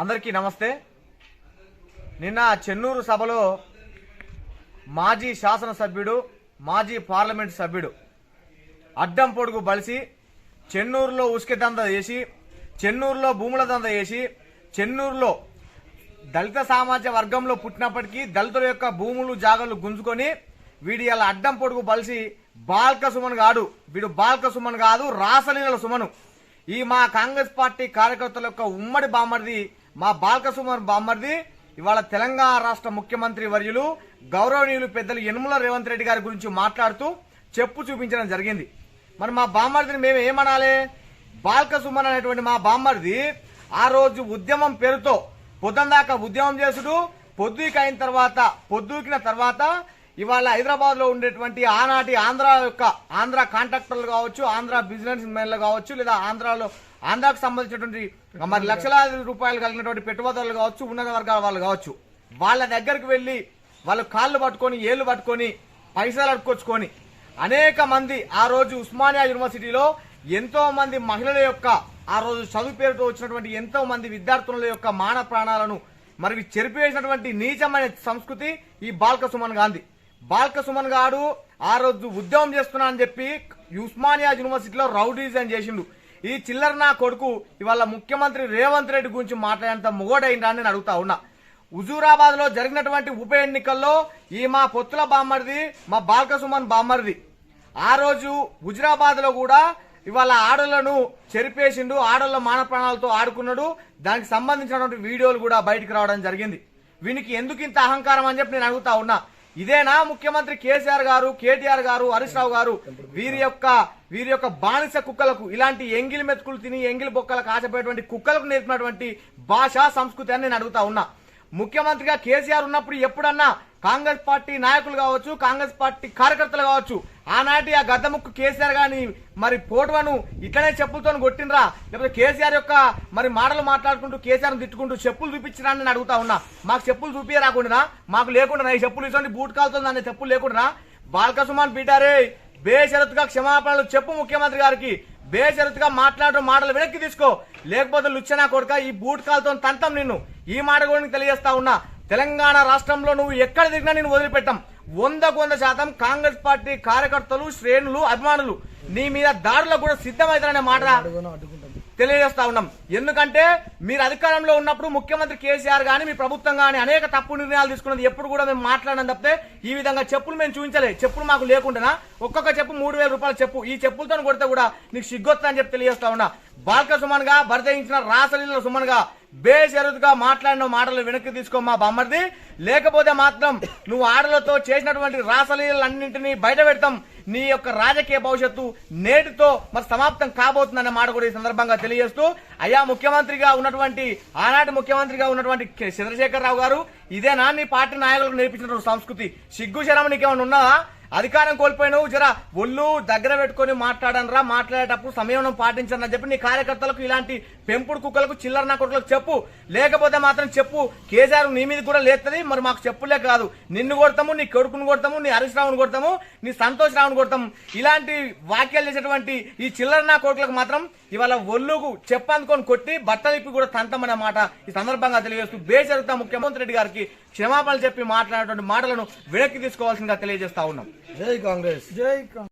అందరికీ నమస్తే. నిన్న చెన్నూరు సభలో మాజీ శాసనసభ్యుడు మాజీ పార్లమెంట్ సభ్యుడు అడ్డం పొడుగు బలిసి చెన్నూరులో ఉసుక దంద చేసి చెన్నూరులో భూముల దంద చేసి చెన్నూరులో దళిత సామాజిక వర్గంలో పుట్టినప్పటికీ దళితుల యొక్క భూములు జాగలు గుంజుకొని వీడి అలా అడ్డం పొడుగు బలిసి బాల్క సుమన్ కాడు వీడు బాల్క సుమన్ కాదు రాసలీల సుమను. ఈ మా కాంగ్రెస్ పార్టీ కార్యకర్తల యొక్క ఉమ్మడి బామ్మడిది మా బాల్కసుమన్ బామ్మర్ది ఇవాళ తెలంగాణ రాష్ట్ర ముఖ్యమంత్రి వర్యులు గౌరవనీయులు పెద్దలు యనుమల రేవంత్ రెడ్డి గారి గురించి మాట్లాడుతూ చెప్పు చూపించడం జరిగింది. మరి మా బామ్మర్దిని మేము ఏమనాలి? బాల్కసుమన్ అనేటువంటి మా బామ్మర్ది ఆ రోజు ఉద్యమం పేరుతో పొద్దుందాకా ఉద్యమం చేసుడు పొద్దుకి అయిన తర్వాత పొద్దుకిన తర్వాత ఇవాళ హైదరాబాద్లో ఉండేటువంటి ఆనాటి ఆంధ్ర యొక్క ఆంధ్ర కాంట్రాక్టర్లు కావచ్చు ఆంధ్ర బిజినెస్ మెన్లు కావచ్చు లేదా ఆంధ్రాలో ఆంధ్రాకు సంబంధించినటువంటి మరి లక్షలాది రూపాయలు కలిగినటువంటి పెట్టుబడులు కావచ్చు ఉన్నత వర్గాల వాళ్ళు కావచ్చు వాళ్ళ దగ్గరికి వెళ్ళి వాళ్ళు కాళ్ళు పట్టుకొని ఏళ్ళు పట్టుకొని పైసలు అడుకొచ్చుకొని అనేక మంది ఆ రోజు ఉస్మానియా యూనివర్సిటీలో ఎంతో మంది మహిళల యొక్క ఆ రోజు చదువు పేరుతో వచ్చినటువంటి ఎంతో మంది విద్యార్థుల యొక్క మాన ప్రాణాలను మరి చెరిపేసినటువంటి నీచమైన సంస్కృతి ఈ బాల్క సుమన్ గాంధీ. బాల్క సుమన్ గాడు ఆ రోజు ఉద్యమం చేస్తున్నా అని చెప్పి ఉస్మానియా యూనివర్సిటీలో రౌడీజన్ చేసిండు. ఈ చిల్లర నా కొడుకు ఇవాళ ముఖ్యమంత్రి రేవంత్ రెడ్డి గురించి మాట్లాడేంత మొగోడైందా అని నేను అడుగుతా ఉన్నా. హుజూరాబాద్లో జరిగినటువంటి ఉప ఎన్నికల్లో ఈ మా పొత్తుల బామ్మరిది మా బాల్కసుమన్ బామ్మర్ది బామ్మరిది. ఆ రోజు హుజురాబాద్లో కూడా ఇవాళ ఆడలను చెరిపేసిండు ఆడోళ్ళ మాన ప్రాణాలతో ఆడుకున్నాడు. దానికి సంబంధించినటువంటి వీడియోలు కూడా బయటకు రావడం జరిగింది. వీనికి ఎందుకు ఇంత అహంకారం అని చెప్పి నేను అడుగుతా ఉన్నా. ఇదేనా ముఖ్యమంత్రి కేసీఆర్ గారు కేటీఆర్ గారు హరీష్ రావు గారు? వీరి యొక్క వీరి యొక్క బానిస కుక్కలకు ఇలాంటి ఎంగిలి మెతుకులు తిని ఎంగిలి బొక్కలకు ఆశపోయేటువంటి కుక్కలకు నేర్పినటువంటి భాష సంస్కృతి అని నేను అడుగుతా ఉన్నా. ముఖ్యమంత్రిగా కేసీఆర్ ఉన్నప్పుడు ఎప్పుడన్నా కాంగ్రెస్ పార్టీ నాయకులు కావచ్చు కాంగ్రెస్ పార్టీ కార్యకర్తలు కావచ్చు ఆనాటి ఆ గద్దముక్కు కేసీఆర్ గాని మరి పోటువను ఇట్లనే చెప్పులతో కొట్టినరా లేకపోతే కేసీఆర్ యొక్క మరి మాటలు మాట్లాడుకుంటూ కేసీఆర్ తిట్టుకుంటూ చెప్పులు చూపించినా నేను అడుగుతా ఉన్నా. మాకు చెప్పులు చూపియ రాకుండా మాకు లేకుండా ఈ చెప్పులు ఇటువంటి బూట్ కాలుతుంది అనే చెప్పులు లేకుండా బాల్కసుమాన్ పీటారే బేషరతుగా క్షమాపణలు చెప్పు ముఖ్యమంత్రి గారికి. బేషరతుగా మాట్లాడడం మాటలు వెనక్కి తీసుకో. లేకపోతే లుచ్చనా కొడుక ఈ బూట్ కాలుతో తంతం నిన్ను. ఈ మాట కూడా తెలియజేస్తా ఉన్నా. తెలంగాణ రాష్ట్రంలో నువ్వు ఎక్కడ దిగినా నేను వదిలిపెట్టాం. వందకు వంద శాతం కాంగ్రెస్ పార్టీ కార్యకర్తలు శ్రేణులు అభిమానులు నీ మీద దాడులకు కూడా సిద్ధమవుతారనే మాట తెలియజేస్తా ఉన్నాం. ఎందుకంటే మీరు అధికారంలో ఉన్నప్పుడు ముఖ్యమంత్రి కేసీఆర్ కానీ మీ ప్రభుత్వం కానీ అనేక తప్పు నిర్ణయాలు తీసుకున్నది ఎప్పుడు కూడా మేము మాట్లాడడం తప్పితే ఈ విధంగా చెప్పులు మేము చూపించలే. చెప్పులు మాకు లేకుండా ఒక్కొక్క చెప్పు మూడు వేల రూపాయల చెప్పు. ఈ చెప్పులతో కొడితే కూడా నీకు సిగ్గొస్తా అని చెప్పి తెలియజేస్తా ఉన్నా. బాల్క సుమన్గా భర్తయించిన రాసలీల సుమన్గా బేషరతుగా మాట్లాడిన మాటలు వెనక్కి తీసుకో మా బామ్మర్ది. లేకపోతే మాత్రం నువ్వు ఆడలతో చేసినటువంటి రాసలీలన్నింటినీ బయట పెడతాం. నీ యొక్క రాజకీయ భవిష్యత్తు నేటితో మరి సమాప్తం కాబోతుందనే మాట కూడా ఈ సందర్భంగా తెలియజేస్తూ అయ్యా ముఖ్యమంత్రిగా ఉన్నటువంటి ఆనాటి ముఖ్యమంత్రిగా ఉన్నటువంటి చంద్రశేఖరరావు రావు గారు ఇదేనా నీ పార్టీ నాయకులకు నేర్పించినటువంటి సంస్కృతి. సిగ్గు శరం ఏమైనా ఉన్నదా అధికారం కోల్పోయినావు జర ఒళ్ళు దగ్గర పెట్టుకొని మాట్లాడనరా మాట్లాడేటప్పుడు సమయం పాటించని చెప్పి నీ కార్యకర్తలకు ఇలాంటి పెంపుడు కుక్కలకు చిల్లర నా కొడుకులకు చెప్పు. లేకపోతే మాత్రం చెప్పు కేజీఆర్ నీ మీద కూడా లేస్తుంది మరి మాకు చెప్పులే కాదు. నిన్ను కొడతాము నీ కొడుకును కొడతాము నీ హరీష్ రావును కొడతాము నీ సంతోష్ రావును కొడతాము. ఇలాంటి వాక్యాలు చేసేటువంటి ఈ చిల్లర నా కోట్లకు మాత్రం ఇవాళ ఒళ్ళుకు చెప్పందుకొని కొట్టి బట్టలు ఇప్పి కూడా తంతమనే మాట ఈ సందర్భంగా తెలియజేస్తూ బేషరత ముఖ్యమంత్రి రెడ్డి గారికి క్షమాపణలు చెప్పి మాట్లాడేటువంటి మాటలను వెనక్కి తీసుకోవాల్సిందిగా తెలియజేస్తా ఉన్నాం. జై కాంగ్రెస్ జై కాంగ్రెస్